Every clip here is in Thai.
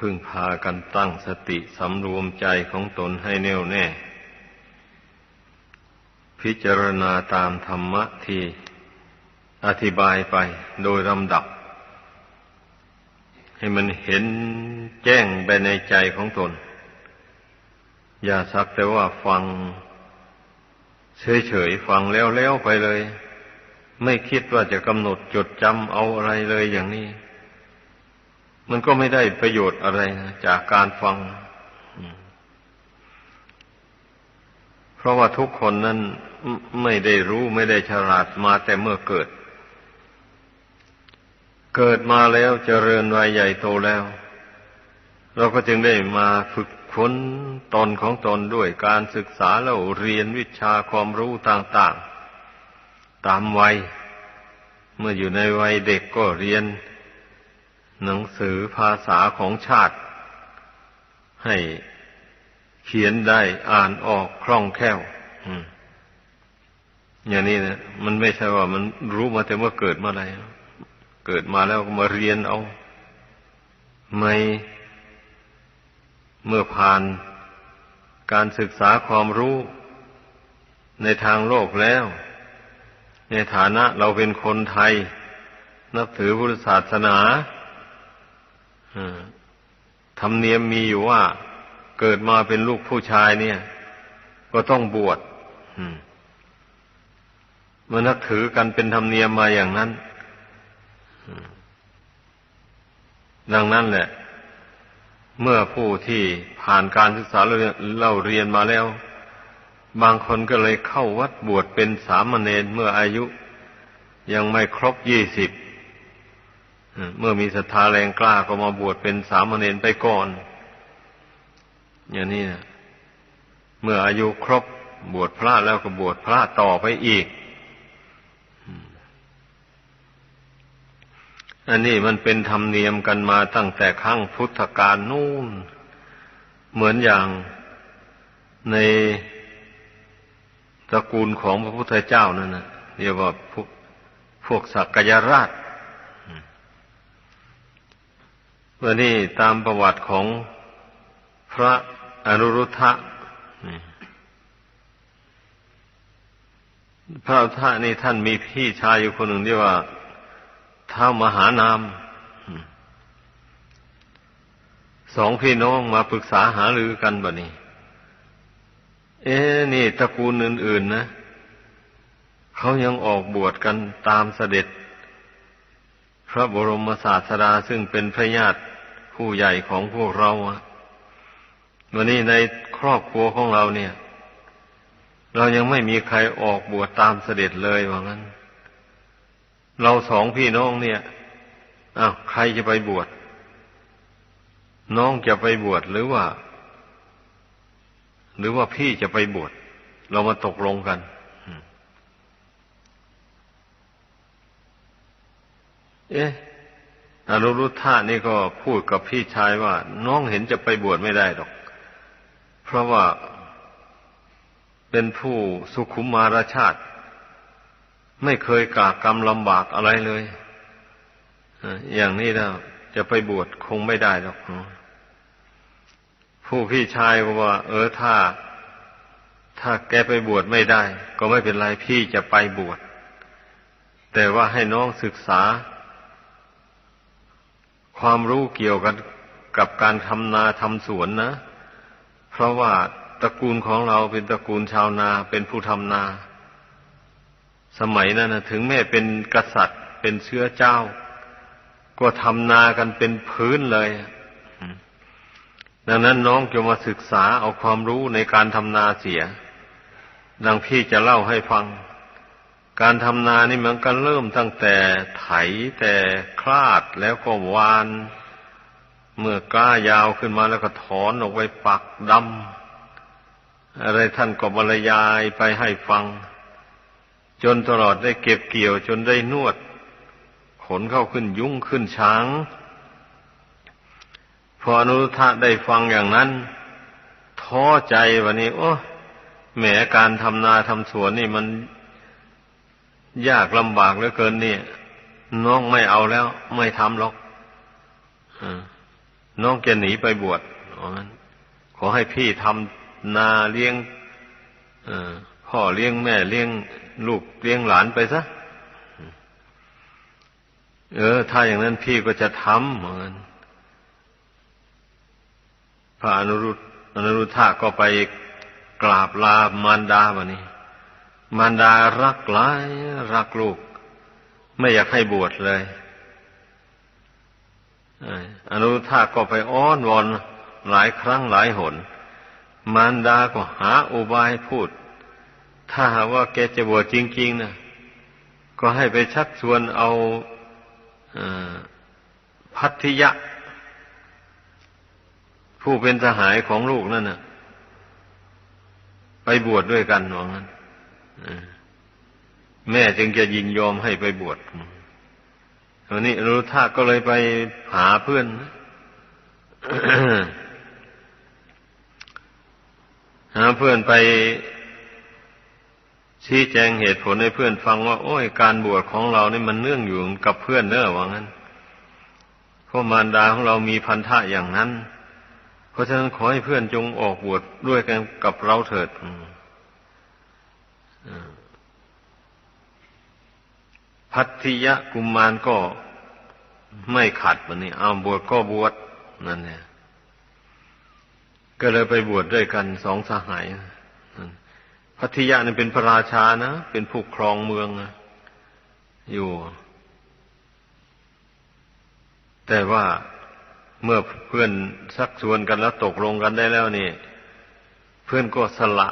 พึ่งพากันตั้งสติสำรวมใจของตนให้แน่วแน่ พิจารณาตามธรรมะที่อธิบายไปโดยลำดับ ให้มันเห็นแจ้งไปในใจของตน อย่าสักแต่ว่าฟัง เฉยๆฟังแล้วๆไปเลย ไม่คิดว่าจะกำหนดจดจำเอาอะไรเลยอย่างนี้ มันก็ไม่ได้ประโยชน์อะไรนะจากการฟัง เพราะว่าทุกคนนั้นไม่ได้รู้ไม่ได้ฉลาดมาแต่เมื่อเกิด เกิดมาแล้วเจริญวัยใหญ่โตแล้ว เราก็จึงได้มาฝึกฝนตนของตนด้วยการศึกษาแล้วเรียนวิชาความรู้ต่าง ๆ ตามวัย เมื่ออยู่ในวัยเด็กก็เรียน หนังสือภาษาของชาติ ให้เขียนได้อ่านออกคล่องแคล่วอย่างนี้นะมันไม่ใช่ว่ามันรู้มาแต่เมื่อเกิดมาอะไรเกิดมาแล้วก็มาเรียนเอา ไม่เมื่อผ่านการศึกษาความรู้ในทางโลกแล้ว ในฐานะเราเป็นคนไทย นับถือพุทธศาสนา ธรรมเนียมมีอยู่ว่า เกิดมาเป็นลูกผู้ชายเนี่ย ก็ต้องบวชมื่อนับถือกันเป็นธรรมเนียมมาอย่างนั้นดังนั้นแหละ เมื่อผู้ที่ผ่านการศึกษาเล่าเรียนมาแล้ว บางคนก็เลยเข้าวัดบวชเป็นสามเณรเมื่ออายุ ยังไม่ครบยี่สิบ เมื่อมีศรัทธาแรงกล้าก็มาบวชเป็นสามเณรไปก่อน อย่างนี้นะเมื่ออายุครบบวชพระแล้วก็บวชพระต่อไปอีก อันนี้มันเป็นธรรมเนียมกันมาตั้งแต่ครั้งพุทธกาลนู่น เหมือนอย่างในตระกูลของพระพุทธเจ้านั่นนะเรียกว่าพวกพวกสักยราช วันนี้ตามประวัติของพระอนุรุทธะพระอรุทธะนี่ท่านมีพี่ชายอยู่คนหนึ่งที่ว่าท้ามหานามสองพี่น้องมาปรึกษาหารือกันบ่นี้ เอ๊นี่ตระกูลอื่น ๆ นะเขายังออกบวชกันตามเสด็จ พระบรมศาสดาซึ่งเป็นพระญาติ ผู้ใหญ่ของพวกเราวันนี้ในครอบครัวของเราเนี่ย เรายังไม่มีใครออกบวชตามเสด็จเลยว่างั้น เราสองพี่น้องเนี่ยอ้าวใครจะไปบวช น้องจะไปบวชหรือว่า หรือว่าพี่จะไปบวชเรามาตกลงกันเอ๊ะ อนุรุทธานี่ก็พูดกับพี่ชายว่า น้องเห็นจะไปบวชไม่ได้หรอก เพราะว่าเป็นผู้สุขุมมารชาติ ไม่เคยกากกรรมลำบากอะไรเลยอย่างนี้แล้วจะไปบวชคงไม่ได้หรอกผู้พี่ชายก็ว่า เออถ้า ถ้าแกไปบวชไม่ได้ ก็ไม่เป็นไรพี่จะไปบวชแต่ว่าให้น้องศึกษา ความรู้เกี่ยวกันกับการทำนาทำสวนนะ เพราะว่าตระกูลของเราเป็นตระกูลชาวนาเป็นผู้ทำนา สมัยนั้นนะถึงแม้เป็นกษัตริย์เป็นเชื้อเจ้า ก็ทำนากันเป็นพื้นเลย ดังนั้นน้องจะมาศึกษาเอาความรู้ในการทำนาเสีย ดังพี่จะเล่าให้ฟัง การทำนานี่มันก็เริ่มตั้งแต่ไถแต่คลาดแล้วก็วาน เมื่อกล้ายาวขึ้นมาแล้วก็ถอนออกไปปักดำอะไรท่านก็บรรยายไปให้ฟัง จนตลอดได้เก็บเกี่ยวจนได้นวด ขนเข้าขึ้นยุ่งขึ้นช้าง พออนุทะได้ฟังอย่างนั้น ท้อใจวันนี้ โอ้แหมการทำนาทำสวนนี่มัน ยากลำบากเหลือเกินนี่น้องไม่เอาแล้ว ไม่ทำหรอกน้องจะหนีไปบวชขอให้พี่ทำนาเลี้ยงพ่อเลี้ยงแม่เลี้ยงลูกเลี้ยงหลานไปซะเออ ถ้าอย่างนั้นพี่ก็จะทำเหมือนกันพระอนุรุตอนุรุทธะก็ไปกราบลามารดาบะนี้ มารดารักหลายรักลูก ไม่อยากให้บวชเลยอนุทธะก็ไปอ้อนวอนหลายครั้งหลายหน มารดาก็หาอุบายพูด ถ้าหาว่าแกจะบวชจริง ๆนะก็ให้ไปชักชวนเอาพัทธิยะ ผู้เป็นสหายของลูกนั่นน่ะไปบวชดด้วยกันว่างั้น แม่จึงจะยินยอมให้ไปบวชตอนนี้รู้ท่าก็เลยไปหาเพื่อนหาเพื่อนไปชี้แจงเหตุผลให้เพื่อนฟังว่า โอ้ยการบวชของเรานี่มันเนื่องอยู่กับเพื่อนเนอะว่างั้นเพราะมารดาของเรามีพันธะอย่างนั้น เพราะฉะนั้นขอให้เพื่อนจงออกบวชดด้วยกันกับเราเถิด พัทธิยะกุมมารก็ไม่ขัดวันนี้เอาบวชก็บวชนั่นเนี่ยก็เลยไปบวชดด้วยกันสองสหายพัทยานี่เป็นพระราชานะเป็นผู้ครองเมืองอยู่ แต่ว่าเมื่อเพื่อนสักชวนกันแล้วตกลงกันได้แล้วนี่ เพื่อนก็สละ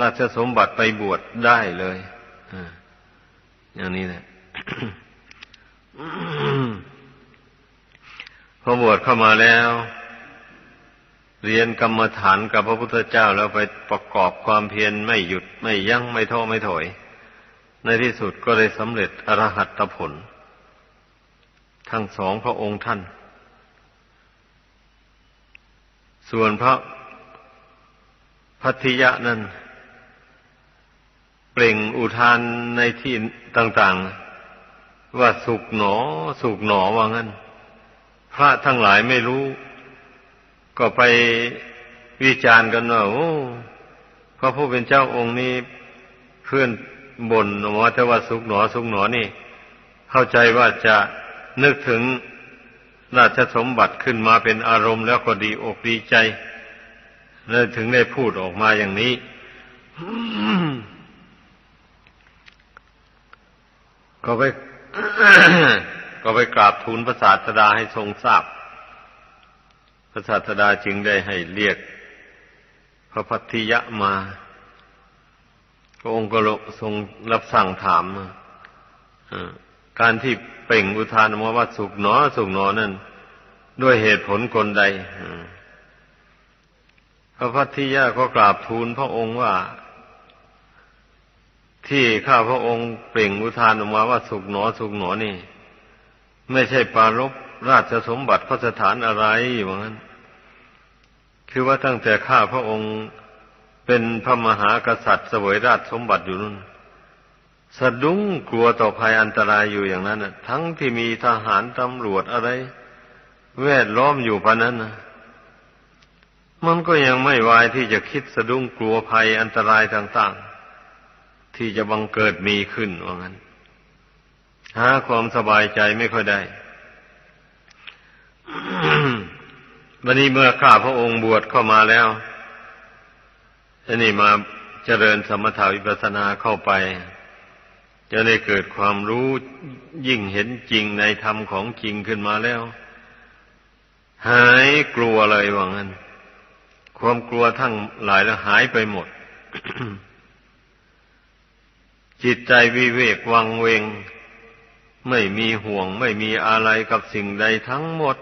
ราชสมบัติไปบวชได้เลยอย่างนี้แหละพอบวชเข้ามาแล้ว เรียนกรรมฐานกับพระพุทธเจ้าแล้วไปประกอบความเพียรไม่หยุดไม่ยั้งไม่ท้อไม่ถอย ในที่สุดก็ได้สำเร็จอรหัตผล ทั้งสองพระองค์ท่าน ส่วนพระพัทธิยะนั้น เปล่งอุทานในที่ต่าง ๆ ว่าสุกหนอ สุกหนอว่างั้น พระทั้งหลายไม่รู้ ก็ไปวิจารณ์กันว่าโอ้พระผู้เป็นเจ้าองค์นี้เพื่อนบ่นว่าแต่ว่าสุกหนอ สุกหนอนี่ เข้าใจว่าจะนึกถึงราชสมบัติขึ้นมาเป็นอารมณ์แล้วก็ดีอกดีใจแล้วถึงได้พูดออกมาอย่างนี้ ก็ไปก็ไปกราบทูลพระศาสดาให้ทรงทราบ พระศาสดาจึงได้ให้เรียก พระพัทธิยะมา พระองค์ก็ทรงรับสั่งถามการที่เป่งอุทานมาว่าสุกหนอ สุกหนอนั่นด้วยเหตุผลกลใด พระพัทธิยะก็กราบทูลพระองค์ว่า ที่ข้าพระองค์เปล่งอุทานออกมาว่าสุกหนอสุกหนอนี่ ไม่ใช่ปารบราชสมบัติพระสถานอะไรว่างั้น คือว่าตั้งแต่ข้าพระองค์เป็นพระมหากษัตริย์เสวยราชสมบัติอยู่นั่นสะดุ้งกลัวต่อภัยอันตรายอยู่อย่างนั้นทั้งที่มีทหารตำรวจอะไร แวดล้อมอยู่พะนั้นนะมันก็ยังไม่วายที่จะคิดสะดุ้งกลัวภัยอันตรายต่าง ๆ ที่จะบังเกิดมีขึ้นว่างั้น หาความสบายใจไม่ค่อยได้วันนี้เมื่อข้าพระองค์บวชเข้ามาแล้วอันนี้มาเจริญสมถาวิปัสสนาเข้าไป จะได้เกิดความรู้ยิ่งเห็นจริงในธรรมของจริงขึ้นมาแล้ว หายกลัวเลยว่างั้น ความกลัวทั้งหลายแล้วหายไปหมด จิตใจวิเวกวังเวง ไม่มีห่วงไม่มีอะไรกับสิ่งใดทั้งหมด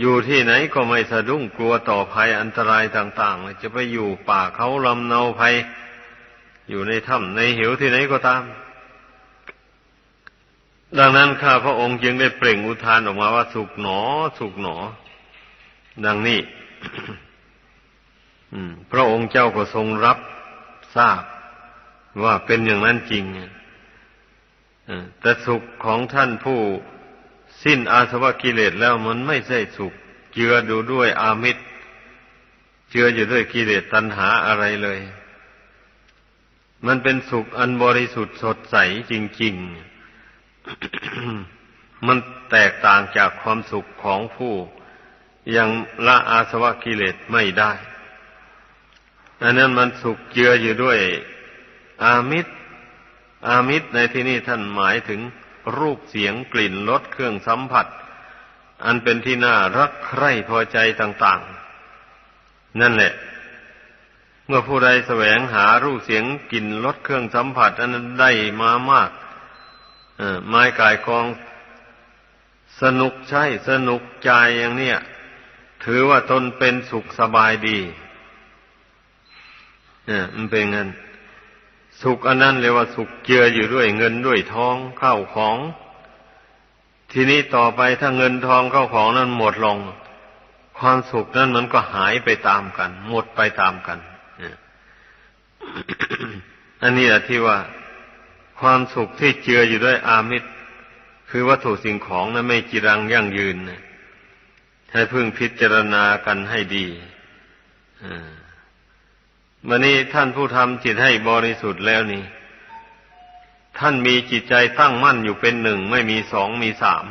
อยู่ที่ไหนก็ไม่สะดุ้งกลัวต่อภัยอันตรายต่าง ๆ จะไปอยู่ป่าเขาลำเนาภัย อยู่ในถ้ำในเหวที่ไหนก็ตาม ดังนั้นข้าพระองค์จึงได้เปล่งอุทานออกมาว่าสุขหนอ สุขหนอ ดังนี้พระองค์เจ้าก็ทรงรับทราบ ว่าเป็นอย่างนั้นจริงแต่สุขของท่านผู้สิ้นอาสวะกิเลสแล้วมันไม่ใช่สุข เจือดูด้วยอามิตร เจืออยู่ด้วยกิเลสตัณหาอะไรเลย มันเป็นสุขอันบริสุทธิ์สดใสจริง ๆ มันแตกต่างจากความสุขของผู้ยังละอาสวะกิเลสไม่ได้ อันนั้นมันสุขเจืออยู่ด้วย อามิตร อามิตรในที่นี้ท่านหมายถึงรูปเสียงกลิ่นรสเครื่องสัมผัส อันเป็นที่น่ารักใคร่พอใจต่าง ๆ นั่นแหละ เมื่อผู้ใดแสวงหารูปเสียงกลิ่นรสเครื่องสัมผัส อันนั้นได้มามากไม้กายกอง สนุกใช่สนุกใจอย่างเนี้ยถือว่าตนเป็นสุขสบายดี เนี่ยมันเป็นงั้น สุขอันนั้นเรียกว่าสุขเจืออยู่ด้วยเงินด้วยทองเข้าของ ทีนี้ต่อไปถ้าเงินทองเข้าของนั้นหมดลง ความสุขนั้นมันก็หายไปตามกัน หมดไปตามกันอันนี้แหละที่ว่าความสุขที่เจืออยู่ด้วยอามิตร คือวัตถุสิ่งของนั้นไม่จีรังยั่งยืนให้พึ่งพิจารณากันให้ดีอ่า วันนี้ท่านผู้ทำจิตให้บริสุทธิ์แล้วนี่ ท่านมีจิตใจตั้งมั่นอยู่เป็นหนึ่ง ไม่มีสองมีสาม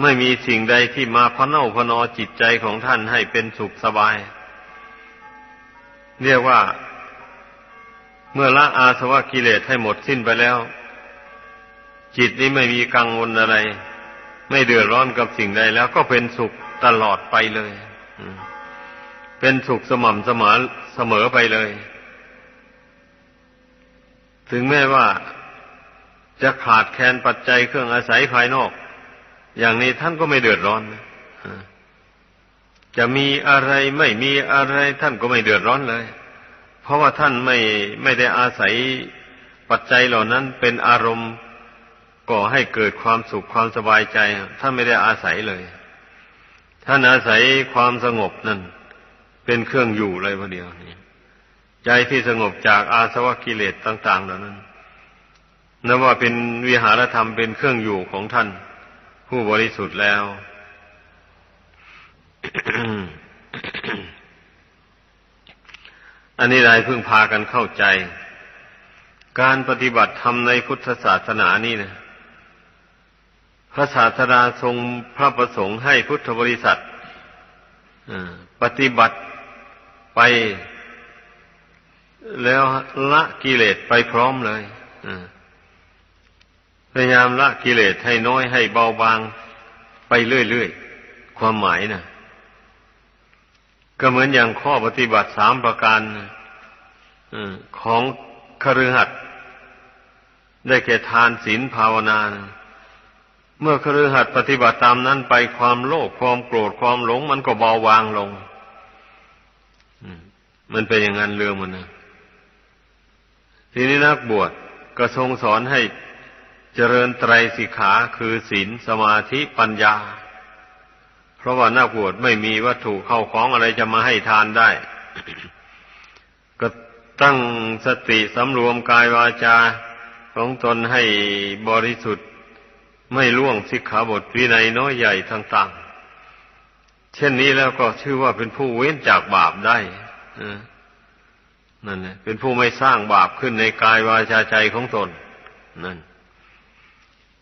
ไม่มีสิ่งใดที่มาพเน่าพนอจิตใจของท่านให้เป็นสุขสบาย เรียกว่า เมื่อละอาสวะกิเลสให้หมดสิ้นไปแล้ว จิตนี้ไม่มีกังวลอะไร ไม่เดือดร้อนกับสิ่งใดแล้วก็เป็นสุขตลอดไปเลย อืม เป็นสุขสม่ำเสมอเสมอไปเลย ถึงแม้ว่าจะขาดแคลนปัจจัยเครื่องอาศัยภายนอก อย่างนี้ท่านก็ไม่เดือดร้อนนะจะมีอะไรไม่มีอะไรท่านก็ไม่เดือดร้อนเลย เพราะว่าท่านไม่ไม่ได้อาศัยปัจจัยเหล่านั้นเป็นอารมณ์ก่อให้เกิดความสุขความสบายใจ ท่านไม่ได้อาศัยเลย ท่านอาศัยความสงบนั่น เป็นเครื่องอยู่เลยพอเดียวนี่ใจที่สงบจากอาสวะกิเลสต่างๆเหล่านั้นนับว่าเป็นวิหารธรรมเป็นเครื่องอยู่ของท่าน ผู้บริสุทธิ์แล้ว อันนี้รายพึ่งพากันเข้าใจ การปฏิบัติธรรมในพุทธศาสนานี่นะพระศาสดาทรงพระประสงค์ให้พุทธบริษัทปฏิบัติ ไป แล้วละกิเลสไปพร้อมเลยพยายามละกิเลสให้น้อยให้เบาบางไปเรื่อยๆ ความหมายนะก็เหมือนอย่างข้อปฏิบัติสามประการของคฤหัสถ์ได้แก่ทานศีลภาวนานะเมื่อคฤหัสถ์ปฏิบัติตามนั้นไปความโลภความโกรธความหลงมันก็เบาบางลง มันเป็นอย่างนั้นเรื่องมันนะทีนี้นักบวชก็ทรงสอนให้เจริญไตรสิกขาคือศีลสมาธิปัญญา เพราะว่านักบวชไม่มีวัตถุเข้าของอะไรจะมาให้ทานได้ ก็ตั้งสติสำรวมกายวาจาของตนให้บริสุทธิ์ไม่ล่วงสิกขาบทวินัยน้อยใหญ่ต่างๆ เช่นนี้แล้วก็ชื่อว่าเป็นผู้เว้นจากบาปได้ นั่นแหละเป็นผู้ไม่สร้างบาปขึ้นในกายวาจาใจของตน นั่น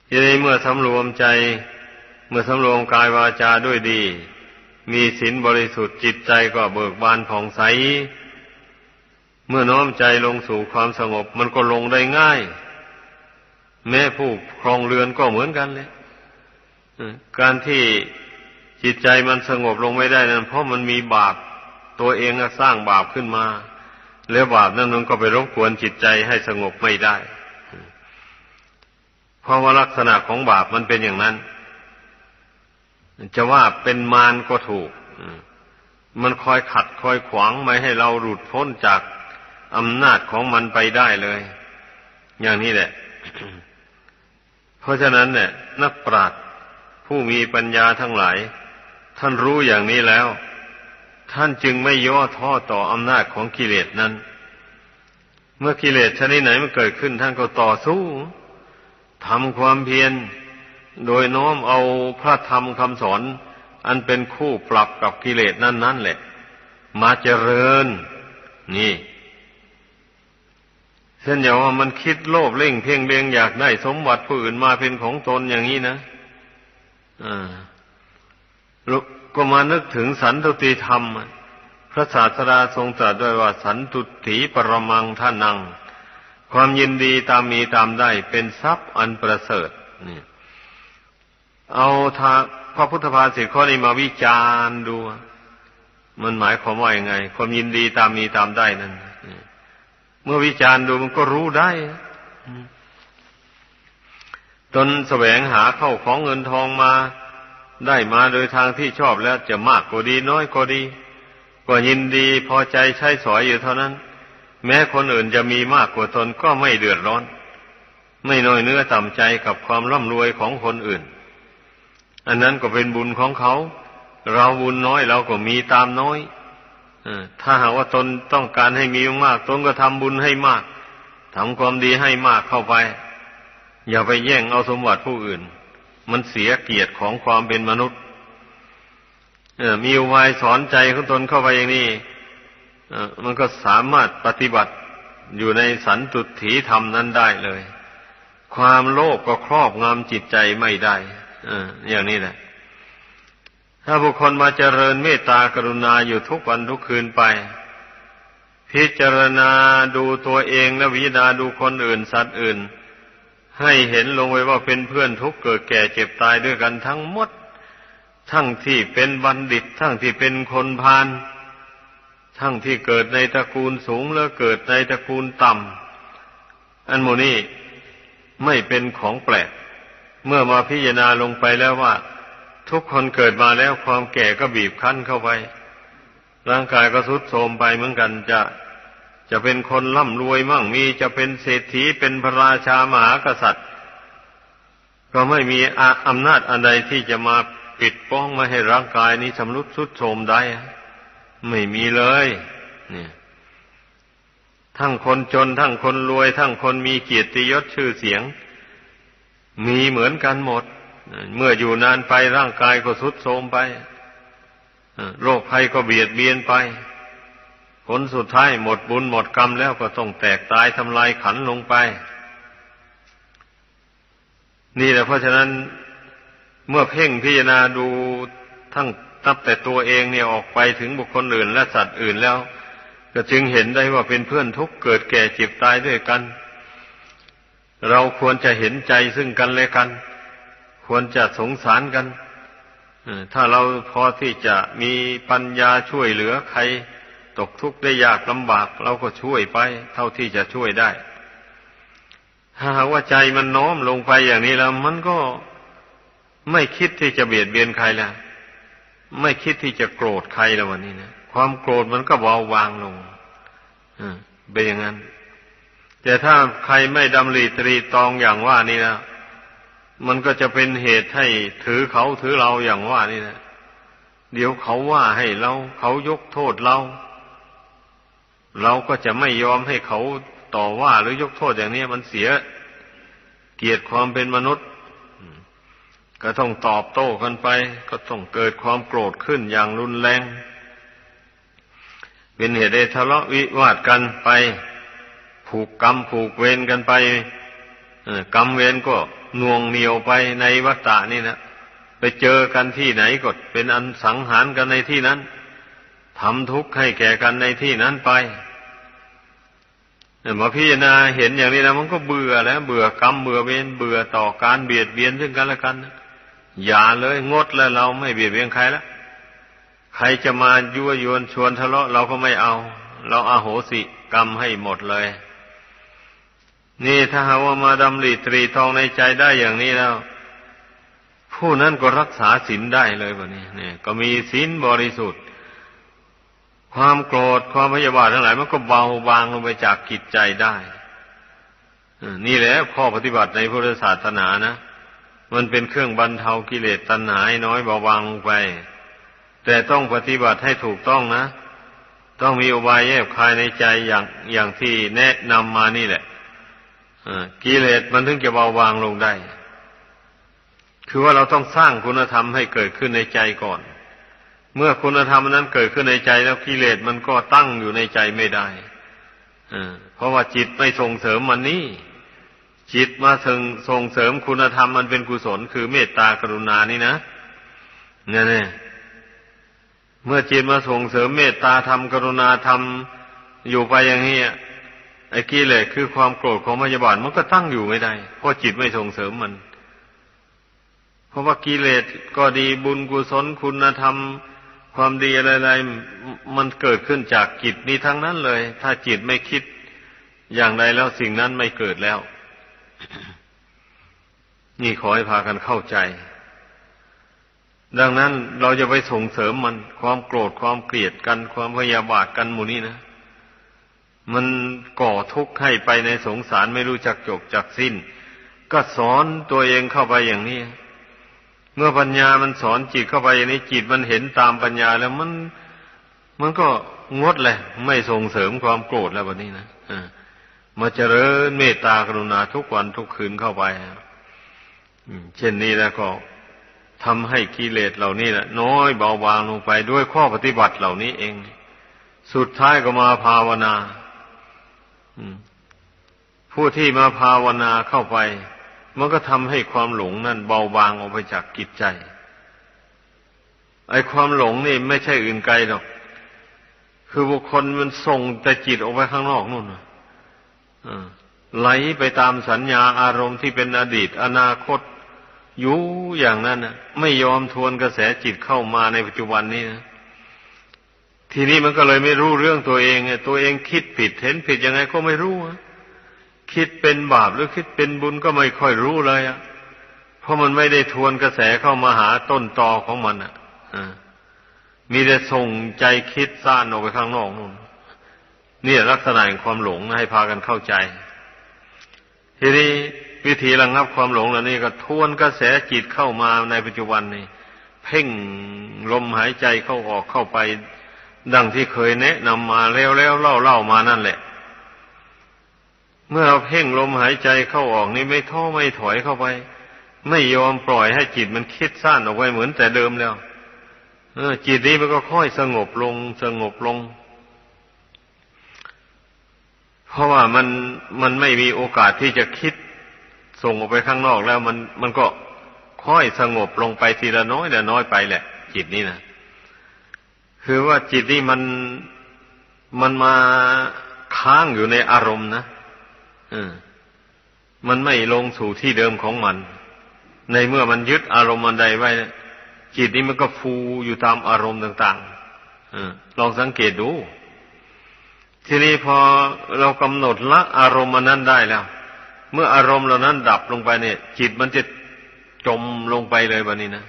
ทีนี้เมื่อสำรวมใจ เมื่อสำรวมกายวาจาด้วยดี มีศีลบริสุทธิ์จิตใจก็เบิกบานผ่องใส เมื่อน้อมใจลงสู่ความสงบ มันก็ลงได้ง่าย แม้ผู้ครองเรือนก็เหมือนกันเลยการที่จิตใจมันสงบลงไม่ได้นั้นเพราะมันมีบาป ตัวเองสร้างบาปขึ้นมา แล้วบาปนั้นมันก็ไปรบกวนจิตใจให้สงบไม่ได้ เพราะว่าลักษณะของบาปมันเป็นอย่างนั้น จะว่าเป็นมารก็ถูก มันคอยขัดคอยขวางไม่ให้เราหลุดพ้นจากอำนาจของมันไปได้เลย อย่างนี้แหละ เพราะฉะนั้นเนี่ยนักปราชญ์ผู้มีปัญญาทั้งหลาย ท่านรู้อย่างนี้แล้ว ท่านจึงไม่ย่อท้อต่ออำนาจของกิเลสนั้น เมื่อกิเลสชนิดไหนมันเกิดขึ้นท่านก็ต่อสู้ทำความเพียร โดยน้อมเอาพระธรรมคำสอน อันเป็นคู่ปรับกับกิเลสนั่นนั่นแหละ มาเจริญ นี่เช่นอย่างว่ามันคิดโลภเล่งเพ่งเลียงอยากได้สมบัติผู้อื่นมาเป็นของตนอย่างนี้นะอ่า ก็มานึกถึงสันตุติธรรม พระศาสดาทรงตรัสด้วยว่าสันตุถีปรมังท่านัง ความยินดีตามมีตามได้เป็นทรัพย์อันประเสริฐนี่เอาทาพระพุทธภาษิตข้อนี้มาวิจารณ์ดู มันหมายความว่าอย่างไง ความยินดีตามมีตามได้นั่นเมื่อวิจารณ์ดูมันก็รู้ได้ตนแสวงหาเข้าของเงินทองมา ได้มาโดยทางที่ชอบแล้วจะมากก็ดีน้อยก็ดี ก็ยินดีพอใจใช้สอยอยู่เท่านั้น แม้คนอื่นจะมีมากกว่าตนก็ไม่เดือดร้อน ไม่น้อยเนื้อต่ำใจกับความร่ำรวยของคนอื่น อันนั้นก็เป็นบุญของเขา เราบุญน้อยเราก็มีตามน้อยถ้าหากว่าตนต้องการให้มีมากตนก็ทำบุญให้มากทำความดีให้มากเข้าไป อย่าไปแย่งเอาสมบัติผู้อื่น มันเสียเกียรติของความเป็นมนุษย์มีอุบายสอนใจของตนเข้าไปอย่างนี้มันก็สามารถปฏิบัติอยู่ในสันตุถีธรรมนั้นได้เลย ความโลภกก็ครอบงำจิตใจไม่ได้อย่างนี้แหละ ถ้าบุคคลมาเจริญเมตตากรุณาอยู่ทุกวันทุกคืนไป พิจารณาดูตัวเองและวิจารณาดูคนอื่นสัตว์อื่น ให้เห็นลงไว้ว่าเป็นเพื่อนทุกเกิดแก่เจ็บตายด้วยกันทั้งหมด ทั้งที่เป็นบัณฑิต ทั้งที่เป็นคนพาลทั้งที่เกิดในตระกูลสูงแล้วเกิดในตระกูลต่ำอันโมนี้ไม่เป็นของแปลก เมื่อมาพิจารณาลงไปแล้วว่า ทุกคนเกิดมาแล้วความแก่ก็บีบคั้นเข้าไป ร่างกายก็ทรุดโทรมไปเหมือนกันจะ จะเป็นคนร่ำรวยมั่งมีจะเป็นเศรษฐีเป็นพระราชามหากษัตริย์ ก็ไม่มีอำนาจอันใดที่จะมาปิดป้องไม่ให้ร่างกายนี้ชำรุดทรุดโทรมได้ ไม่มีเลย เนี่ย ทั้งคนจน ทั้งคนรวย ทั้งคนมีเกียรติยศชื่อเสียง มีเหมือนกันหมด เมื่ออยู่นานไปร่างกายก็ทรุดโทรมไปโรคภัยก็เบียดเบียนไป ผลสุดท้ายหมดบุญหมดกรรมแล้วก็ต้องแตกตายทำลายขันลงไป นี่แหละเพราะฉะนั้นเมื่อเพ่งพิจารณาดูทั้งตับแต่ตัวเองเนี่ยออกไปถึงบุคคลอื่นและสัตว์อื่นแล้ว ก็จึงเห็นได้ว่าเป็นเพื่อนทุกเกิดแก่เจ็บตายด้วยกัน เราควรจะเห็นใจซึ่งกันและกัน ควรจะสงสารกันถ้าเราพอที่จะมีปัญญาช่วยเหลือใคร ตกทุกข์ได้ยากลำบากเราก็ช่วยไป เท่าที่จะช่วยได้ ถ้าหากว่าใจมันน้อมลงไปอย่างนี้แล้วมันก็ไม่คิดที่จะเบียดเบียนใครแล้วไม่คิดที่จะโกรธใครแล้ววันนี้นะความโกรธมันก็เบาบางลงเป็นอย่างนั้น แต่ถ้าใครไม่ดำริตรีตองอย่างว่านี่นะมันก็จะเป็นเหตุให้ถือเขาถือเราอย่างว่านี่นะเดี๋ยวเขาว่าให้เรา เขายกโทษเรา เราก็จะไม่ยอมให้เขาต่อว่าหรือยกโทษอย่างนี้มันเสียเกียรติความเป็นมนุษย์ ก็ต้องตอบโต้กันไป ก็ต้องเกิดความโกรธขึ้นอย่างรุนแรง เป็นเหตุให้ทะเลาะวิวาทกันไป ผูกกรรมผูกเวรกันไปกรรมเวรก็น่วงเหนียวไปในวัฏฏะนี่นะไปเจอกันที่ไหนก็เป็นอันสังหารกันในที่นั้นทำทุกข์ให้แก่กันในที่นั้นไป มาพิจารณาเห็นอย่างนี้แล้วมันก็เบื่อแล้ว เบื่อกรรมเบื่อเวรเบื่อต่อการเบียดเบียนซึ่งกันและกันอย่าเลยงดแล้วเราไม่เบียดเบียนใครแล้วใครจะมายั่วยวนชวนทะเลาะเราก็ไม่เอา เราอาโหสิกรรมให้หมดเลย นี่ถ้าหาว่ามาดำริตรีทองในใจได้อย่างนี้แล้ว ผู้นั้นก็รักษาศีลได้เลยแบบนี้เนี่ย ก็มีศีลบริสุทธิ์ ความโกรธความพยาบาททั้งหลายมันก็เบาบางลงไปจากกิจใจได้นี่แหละข้อปฏิบัติในพุทธศาสนานะมันเป็นเครื่องบรรเทากิเลสตัณหาน้อยเบาบางลงไป แต่ต้องปฏิบัติให้ถูกต้องนะ ต้องมีอุบายแยบคายในใจอย่างอย่างที่แนะนำมานี่แหละกิเลสมันถึงจะเบาบางลงได้ คือว่าเราต้องสร้างคุณธรรมให้เกิดขึ้นในใจก่อน เมื่อคุณธรรมนั้นเกิดขึ้นในใจแล้วกิเลสมันก็ตั้งอยู่ในใจไม่ได้เพราะว่าจิตไม่ส่งเสริมมันนี่ จิตมาส่งส่งเสริมคุณธรรมมันเป็นกุศลคือเมตตากรุณานี่นะเนี่ยเนี่ยเมื่อจิตมาส่งเสริมเมตตาธรรมกรุณาธรรมอยู่ไปอย่างนี้ไอ้กิเลสคือความโกรธของพยาบาทมันก็ตั้งอยู่ไม่ได้ เพราะจิตไม่ส่งเสริมมัน เพราะว่ากิเลสก็ดีบุญกุศลคุณธรรม ความดีอะไรๆมันเกิดขึ้นจากจิตนี้ทั้งนั้นเลย ถ้าจิตไม่คิดอย่างใดแล้วสิ่งนั้นไม่เกิดแล้ว นี่ขอให้พากันเข้าใจ ดังนั้นเราจะไปส่งเสริมมันความโกรธความเกลียดกัน ความพยาบาทกันหมู่นี้นะมันก่อทุกข์ให้ไปในสงสารไม่รู้จักจบจักสิ้น ก็สอนตัวเองเข้าไปอย่างนี้ เมื่อปัญญามันสอนจิตเข้าไปอย่างนี้จิตมันเห็นตามปัญญาแล้วมันมันก็งดเลยไม่ส่งเสริมความโกรธแล้ววันนี้นะมาเจริญเมตตากรุณาทุกวันทุกคืนเข้าไปเช่นนี้แล้วก็ทำให้กิเลสเหล่านี้แหละน้อยเบาบางลงไปด้วยข้อปฏิบัติเหล่านี้เอง สุดท้ายก็มาภาวนาผู้ที่มาภาวนาเข้าไป มันก็ทำให้ความหลงนั่นเบาบางออกไปจากกิจใจ ไอ้ความหลงนี่ไม่ใช่อื่นไกลหรอก คือบุคคลมันส่งแต่จิตออกไปข้างนอกนู่นไหลไปตามสัญญาอารมณ์ที่เป็นอดีต อนาคตอยู่อย่างนั้นนะไม่ยอมทวนกระแสจิตเข้ามาในปัจจุบันนี้นะทีนี้มันก็เลยไม่รู้เรื่องตัวเองตัวเองคิดผิดเห็นผิดยังไงก็ไม่รู้ คิดเป็นบาปหรือคิดเป็นบุญก็ไม่ค่อยรู้เลยอะเพราะมันไม่ได้ทวนกระแสเข้ามาหาต้นตอของมันอะมีแต่ส่งใจคิดซ่านออกไปข้างนอกนู่นนี่ลักษณะของความหลงให้พากันเข้าใจ ทีนี้วิธีระงับความหลงเหล่านี้ก็ทวนกระแสจิตเข้ามาในปัจจุบันนี้เพ่งลมหายใจเข้าออกเข้าไป ดังที่เคยแนะนำมาแล้วแล้วเล่าเล่ามานั่นแหละ เมื่อเราเพ่งลมหายใจเข้าออกนี่ไม่ท้อไม่ถอยเข้าไป ไม่ยอมปล่อยให้จิตมันคิดสั้นออกไปเหมือนแต่เดิมแล้วเออจิตนี้มันก็ค่อยสงบลงสงบลง เพราะว่ามันมันไม่มีโอกาสที่จะคิดส่งออกไปข้างนอกแล้วมันมันก็ค่อยสงบลงไปทีละน้อยละน้อยไปแหละ จิตนี้นะคือว่าจิตนี่มันมันมาค้างอยู่ในอารมณ์นะ มันไม่ลงสู่ที่เดิมของมัน ในเมื่อมันยึดอารมณ์อันใดไว้จิตนี้มันก็ฟูอยู่ตามอารมณ์ต่างๆอลองสังเกตดู ทีนี้พอเรากำหนดละอารมณ์มันนั้นได้แล้ว เมื่ออารมณ์เหล่านั้นดับลงไปเนี่ย จิตมันจะจมลงไปเลยแบบนี้นะ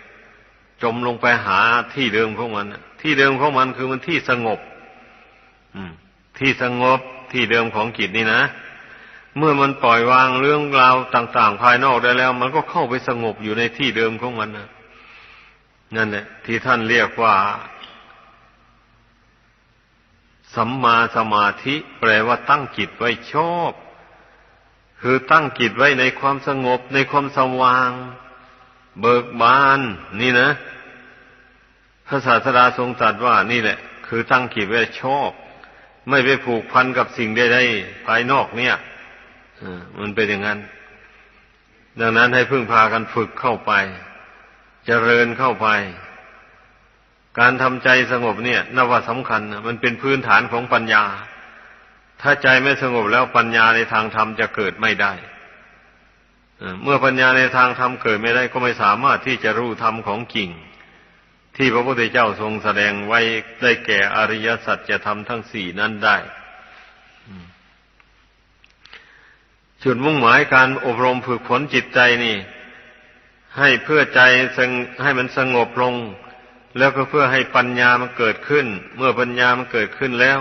จมลงไปหาที่เดิมของมันที่เดิมของมันคือมันที่สงบที่สงบที่เดิมของจิตนี่นะ เมื่อมันปล่อยวางเรื่องราวต่าง ๆ ภายนอกได้แล้ว มันก็เข้าไปสงบอยู่ในที่เดิมของมันนะนั่นแหละที่ท่านเรียกว่า สัมมาสมาธิ แปลว่าตั้งจิตไว้ชอบ คือตั้งจิตไว้ในความสงบ ในความสว่าง เบิกบาน นี่นะพระศาสดาทรงตรัสว่านี่แหละ คือตั้งขีดไว้ชอบ ไม่ไปผูกพันกับสิ่งใดๆภายนอกเนี่ย มันเป็นอย่างนั้น ดังนั้นให้พึ่งพากันฝึกเข้าไปจเจริญเข้าไป การทำใจสงบเนี่ยนว่าสำคัญมันเป็นพื้นฐานของปัญญา ถ้าใจไม่สงบแล้วปัญญาในทางธรรมจะเกิดไม่ได้เมื่อปัญญาในทางธรรมเกิดไม่ได้ก็ไม่สามารถที่จะรู้ธรรมของจริง ที่พระพุทธเจ้าทรงแสดงไว้ได้แก่อริยสัจจะทำทั้งสี่นั้นได้ จุดมุ่งหมายการอบรมฝึกฝนจิตใจนี่ ให้เพื่อใจให้มันสงบลง แล้วก็เพื่อให้ปัญญามันเกิดขึ้น เมื่อปัญญามันเกิดขึ้นแล้ว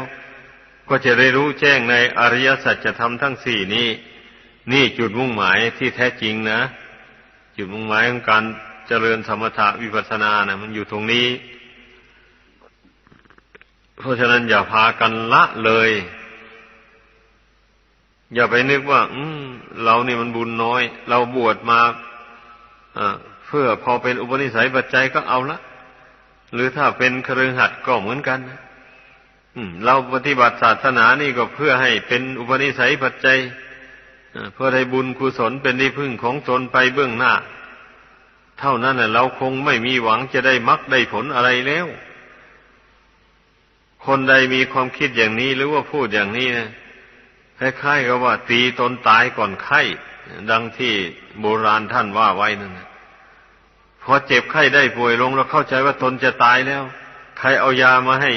ก็จะได้รู้แจ้งในอริยสัจจะทำทั้งสี่นี้ นี่จุดมุ่งหมายที่แท้จริงนะ จุดมุ่งหมายของการเจริญสมถะวิปัสสนานะมันอยู่ตรงนี้ เพราะฉะนั้นอย่าพากันละเลย อย่าไปนึกว่า อืมเรานี่มันบุญน้อย เราบวชมาเพื่อพอเป็นอุปนิสัยปัจจัยก็เอาละหรือถ้าเป็นครือหัดก็เหมือนกันนะเราปฏิบัติศาสนานี่ก็เพื่อให้เป็นอุปนิสัยปัจจัยเพื่อให้บุญกุศลเป็นที่พึ่งของตนไปเบื้องหน้า เท่านั้นแหละเราคงไม่มีหวังจะได้มรรคได้ผลอะไรแล้ว คนใดมีความคิดอย่างนี้หรือว่าพูดอย่างนี้นะ คล้ายๆกับว่า ตีตนตายก่อนไข้ ดังที่โบราณท่านว่าไว้นั่นพอเจ็บไข้ได้ป่วยลง แล้วเข้าใจว่าตนจะตายแล้ว ใครเอายามาให้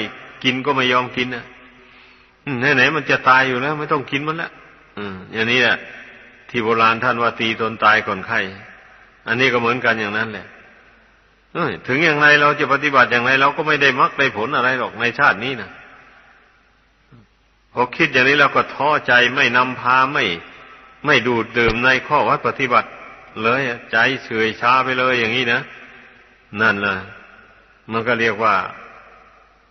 กินก็ไม่ยอมกินนะไหนๆมันจะตายอยู่แล้ว ไม่ต้องกินมันละอืมอย่างนี้แหละที่โบราณท่านว่าตีตนตายก่อนไข้ อันนี้ก็เหมือนกันอย่างนั้นแหละถึงอย่างไรเราจะปฏิบัติอย่างไรเราก็ไม่ได้มรรคได้ผลอะไรหรอกในชาตินี้นะ พอคิดอย่างนี้เราก็ท้อใจไม่นำพาไม่ ไม่ดูดดื่มในข้อวัดปฏิบัติ เลยใจเฉยช้าไปเลยอย่างนี้นะนั่นแหละมันก็เรียกว่า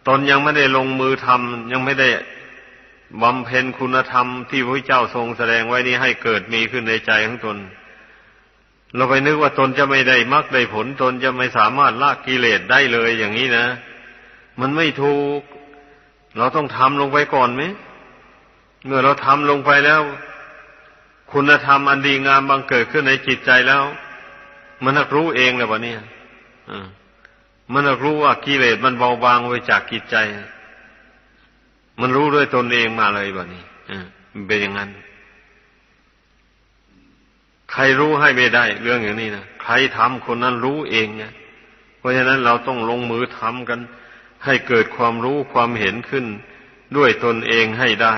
ตนยังไม่ได้ลงมือทำยังไม่ได้บำเพ็ญคุณธรรมที่พระเจ้าทรงแสดงไว้นี้ให้เกิดมีขึ้นในใจของตน เราไปนึกว่าตนจะไม่ได้มรรคได้ผลตนจะไม่สามารถละกิเลสได้เลยอย่างนี้นะ มันไม่ถูก เราต้องทำลงไปก่อนไหม เมื่อเราทำลงไปแล้ว คุณธรรมอันดีงามบังเกิดขึ้นในจิตใจแล้ว มันนักรู้เองเลยวะเนี่ยมันนักรู้ว่ากิเลสมันเบาบางไปจากจิตใจ มันรู้ด้วยตนเองมาเลยแบบนี้มันเป็นอย่างนั้น ใครรู้ให้ไม่ได้ เรื่องอย่างนี้นะใครทำคนนั้นรู้เองไงเพราะฉะนั้นเราต้องลงมือทำกัน ให้เกิดความรู้ความเห็นขึ้น ด้วยตนเองให้ได้